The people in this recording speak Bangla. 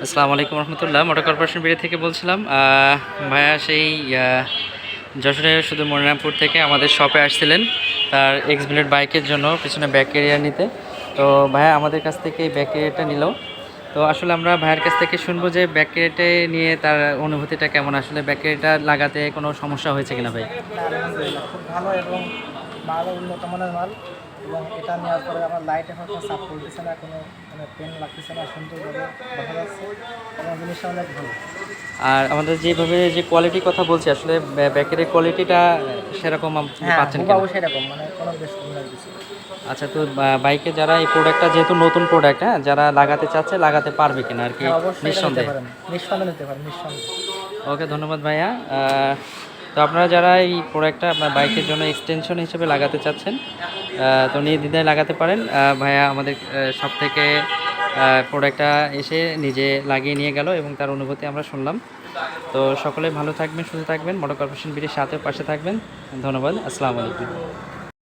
আসসালামু আলাইকুম রহমতুল্লাহ। মোটর কর্পোরেশন বিড়ি থেকে বলছিলাম ভাইয়া সেই আহ, যশোরের শুধু মনিরামপুর থেকে আমাদের শপে আসছিলেন তার এক্স ব্লেড বাইকের জন্য পিছনে ব্যাক এরিয়া নিতে। তো ভাইয়া আমাদের কাছ থেকে এই ব্যাক এরিয়াটা নিল। তো আসলে আমরা ভাইয়ের কাছ থেকে শুনব যে ব্যাক এরিয়াটে নিয়ে তার অনুভূতিটা কেমন? আসলে ব্যাক এরিয়াটা লাগাতে কোনো সমস্যা হয়েছে কিনা ভাই ভালো এবং ভালো উন্নত মানের মাল এবং এটা নেওয়ার পরে আমার লাইট এখন কোনো সাপ করতেছে না কোনো মানে পেন লাগতেছে না সুন্দরভাবে দেখা যাচ্ছে এবং জিনিসটা অনেক ভালো। আর আমাদের যেভাবে যে কোয়ালিটির কথা বলছি আসলে ব্যাকের কোয়ালিটিটা সেরকম হ্যাঁ পাচ্ছেন অবশ্যই এরকম মানে কোনো বেশ কম লাগতেছে আচ্ছা তো বাইকে যারা এই প্রোডাক্টটা যেহেতু নতুন প্রোডাক্ট হ্যাঁ যারা লাগাতে চাচ্ছে লাগাতে পারবে কিনা আর কি? হ্যাঁ নিঃসন্দেহে। নিঃসন্দেহে নিতে পারেন নিঃসন্দেহে। ওকে ধন্যবাদ ভাইয়া। তো আপনারা যারা এই প্রোডাক্টটা আপনার বাইকের জন্য এক্সটেনশন হিসেবে লাগাতে চাচ্ছেন তো নির্দ্বিধায় লাগাতে পারেন। ভাইয়া আমাদের সব থেকে প্রোডাক্টটা এসে নিজে লাগিয়ে নিয়ে গেল এবং তার অনুভূতি আমরা শুনলাম। তো সকলে ভালো থাকবেন, সুস্থ থাকবেন। মোটর কর্পোরেশন বিটির সাথে পাশে থাকবেন। ধন্যবাদ। আসসালামু আলাইকুম।